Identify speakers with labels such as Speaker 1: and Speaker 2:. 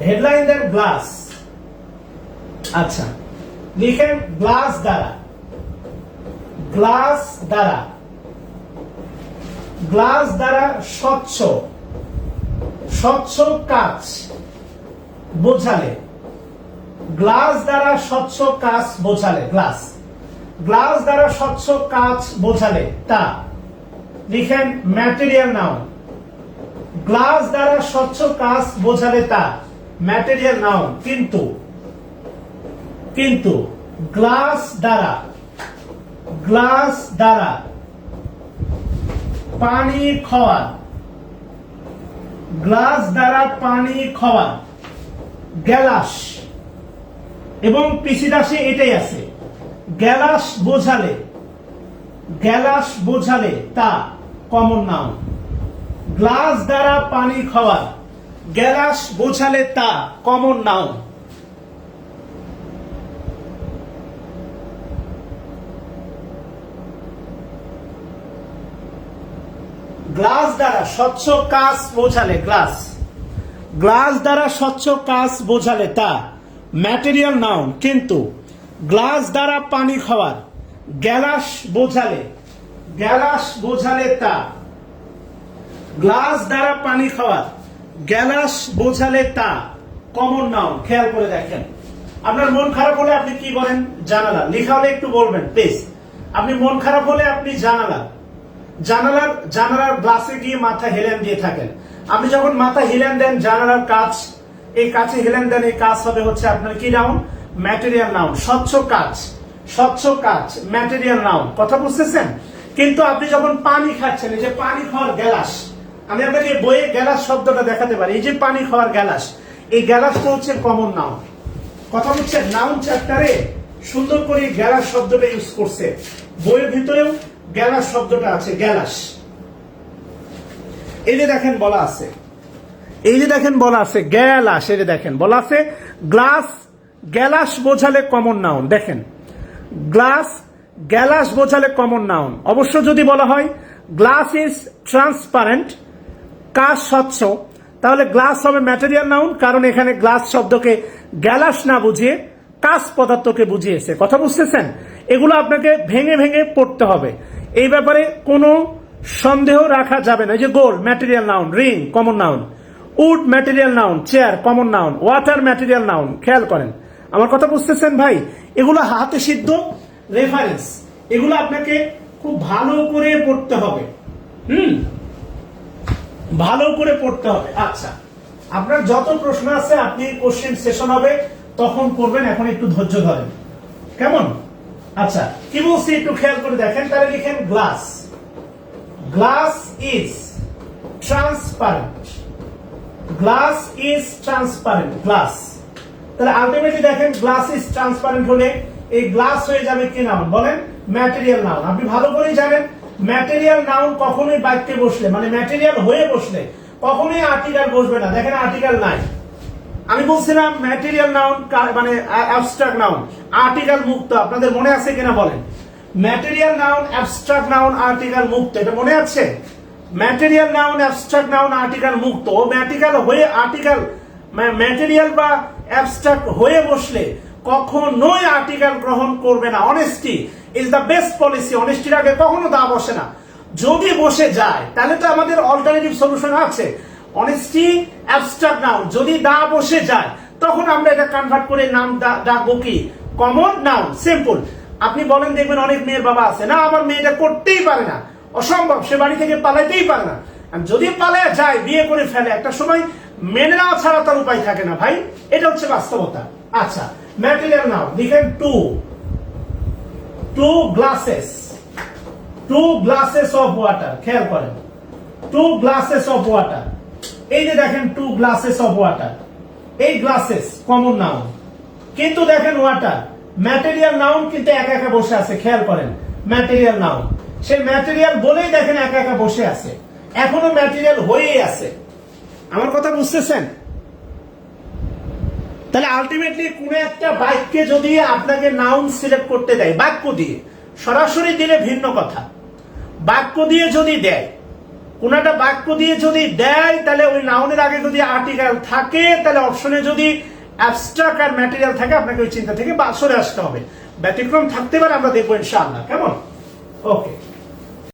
Speaker 1: Headline then glass আচ্ছা লিখেন glass দ্বারা। গ্লাস দ্বারা। গ্লাস দ্বারা স্বচ্ছ। স্বচ্ছ কাচ বোঝালে। গ্লাস দ্বারা স্বচ্ছ কাচ বোঝালে গ্লাস গ্লাস দ্বারা স্বচ্ছ কাচ বোঝালে, তা। লিখেন ম্যাটেরিয়াল নাউন গ্লাস দ্বারা স্বচ্ছ কাচ বোঝালে, তা। ম্যাটেরিয়াল নাউন কিন্তু কিন্তু গ্লাস দ্বারা গ্লাস দ্বারা, পানি খাওয়া গ্লাস দ্বারা পানি খাওয়া গ্যালাস এবং পিসিদাসে এটাই আছে গ্যালাস বোঝালে গ্যালাস বোঝালে তা কমন নাম গ্লাস দ্বারা পানি খাওয়া গ্যালাস বোঝালে তা, কমন নাও গ্লাস দ্বারা স্বচ্ছ কাজ বোঝালে গ্লাস। গ্লাস দ্বারা স্বচ্ছ কাচ বোঝালে তা, ম্যাটেরিয়াল নাউন। কিন্তু গ্লাস দ্বারা পানি খাওয়ার, গ্যালাস বোঝালে গ্যালাস বোঝালে তা। গ্লাস দ্বারা পানি খাওয়ার গ্যালাস বোঝালে তা। কমন নাউন, খেয়াল করে দেখেন। আপনার মন খারাপ হলে আপনি কি করেন জানালা। লেখা হলে একটু বলবেন, প্লিজ। আপনি মন খারাপ হলে আপনি জানালা। জানালার জানালার গ্লাসে গিয়ে মাথা হেলেন দিয়ে থাকেন। আপনি যখন মাথা হেলেন দেন, জানালার কাজ, এই কাছে হেলেন দেন, এই কাজ হবে হচ্ছে আপনার কি নাউন? Material noun. স্বচ্ছ কাজ। স্বচ্ছ কাজ, ম্যাটেরিয়াল নাউন। কথা বুঝতেছেন? কিন্তু আপনি যখন পানি খাচ্ছেন, এই যে পানি খাওয়ার গ্যালাস আমি আপনাকে বইয়ে গ্যালাস শব্দটা দেখাতে পারি। এই যে পানি খাওয়ার গ্যালাস, এই গ্যালাসটা হচ্ছে কমন নাউন কথা হচ্ছে নাউন চ্যাপ্টারে সুন্দর করে গ্যালাস শব্দটা ইউজ করছে। বইয়ের ভিতরেও গ্যালাস শব্দটা আছে, গ্যালাস। এই যে দেখেন বলা আছে। এই যে দেখেন বলা আছে, গ্যালাস। এই যে দেখেন বলা আছে, গ্লাস, গ্যালাস বোঝালে কমন নাউন দেখেন, গ্লাস, গ্যালাস বোঝালে কমন নাউন অবশ্য যদি বলা হয়, গ্লাস ইজ ট্রান্সপারেন্ট কাজ স্বচ্ছ, তাহলে গ্লাস হবে ম্যাটেরিয়াল নাউন কারণ এখানে গ্লাস শব্দকে গ্যালাস না বুঝিয়ে কাজ পদার্থকে বুঝিয়েছে। কথা বুঝতেছেন? এগুলো আপনাকে ভেঙে ভেঙে পড়তে হবে। এই ব্যাপারে কোনো সন্দেহ রাখা যাবে না। এই যে gold material noun ring common noun wood material noun chair common noun water material noun খেয়াল করেন। আমার কথা বুঝতেছেন ভাই? এগুলো হাতে সিদ্ধ রেফারেন্স এগুলো আপনাকে খুব ভালো করে পড়তে হবে। হুম? ভালো করে পড়তে হবে। আচ্ছা আপনার যত প্রশ্ন আছে, আপনি কোশ্চেন সেশন হবে, তখন করবেন, এখন একটু ধৈর্য ধরেন। কেমন? আচ্ছা কি বলছি একটু খেয়াল করে দেখেন, তাহলে লিখেন glass glass is transparent glass is transparent glass তাহলে আলটিমেটলি দেখেন গ্লাস ইজ ট্রান্সপারেন্ট হলে এই গ্লাস হয়ে যাবে কি নাউন? বলেন ম্যাটেরিয়াল নাউন। আপনি ভালো করেই জানেন ম্যাটেরিয়াল নাউন কখনোই বাক্যে বসলে মানে ম্যাটেরিয়াল হয়ে বসলে, কখনোই আর্টিকেল বসবে না। দেখেন আর্টিকেল নাই। আমি বলছিলাম ম্যাটেরিয়াল নাউন মানে অ্যাবস্ট্রাক্ট নাউন আর্টিকেল মুক্ত। আপনাদের মনে আছে কিনা বলেন? Material noun abstract noun article মুক্ত। এটা মনে আছে? Material noun abstract noun article মুক্ত। ও ম্যাটিক্যাল হয়ে আর্টিকেল ম্যাটেরিয়াল বা অ্যাবস্ট্রাক্ট হয়ে বসলে কখনোই আর্টিকেল গ্রহণ করবে না। Honesty is the best policy অনেস্টির আগে কখনো দা বসে না। যদি বসে যায়, তাহলে তো আমাদের অল্টারনেটিভ সলিউশন আছে। অনেস্টি অ্যাবস্ট্রাক্ট নাউন যদি দা বসে যায়, তখন আমরা এটা কনভার্ট করে নাম ডাকবো কি? কমন নাউন সিম্পল আপনি বলেন, দেখবেন অনেক মেয়ের বাবা আছে। না, আমার মেয়েটা করতেই পারে না। অসম্ভব, সে বাড়ি থেকে পালাইতেই পারে না। যদি পালায় যায়, বিয়ে করে ফেলে, একটা সময় মেনে নেওয়া ছাড়া তার উপায় থাকে না ভাই। এটা হচ্ছে বাস্তবতা। আচ্ছা ম্যাটেরিয়াল নাও লিখেন two two glasses two glasses of water খেয়াল করেন। টু গ্লাসেস অফ ওয়াটার এই যে দেখেন টু গ্লাসেস অফ ওয়াটার এই গ্লাসেস কমন নাউন কিন্তু দেখেন ওয়াটার ম্যাটেরিয়াল নাউন কিন্তু একা একা বসে আছে, খেয়াল করেন। ম্যাটেরিয়াল নাউন সে ম্যাটেরিয়াল বলেই দেখেন একা একা বসে আছে। এখনও ম্যাটেরিয়াল হয়েই আছে। আমার কথা বুঝতেছেন? তাহলে আলটিমেটলি কোন একটা বাক্যে যদি আপনাকে নাউন সিলেক্ট করতে দেয়, বাক্য দিয়ে, সরাসরি দিলে ভিন্ন কথা। বাক্য দিয়ে যদি দেয়, কোন একটা বাক্য দিয়ে যদি দেয়, তাহলে ওই নাউনের আগে যদি আর্টিকেল থাকে, তাহলে অপশনে যদি অ্যাবস্ট্রাক্ট আর ম্যাটেরিয়াল থাকে, আপনাকে ওই চিন্তা থেকে সরে আসতে হবে। ব্যতিক্রম থাকতে পারে, আমরা দেখব ইনশাআল্লাহ। কেমন? ওকে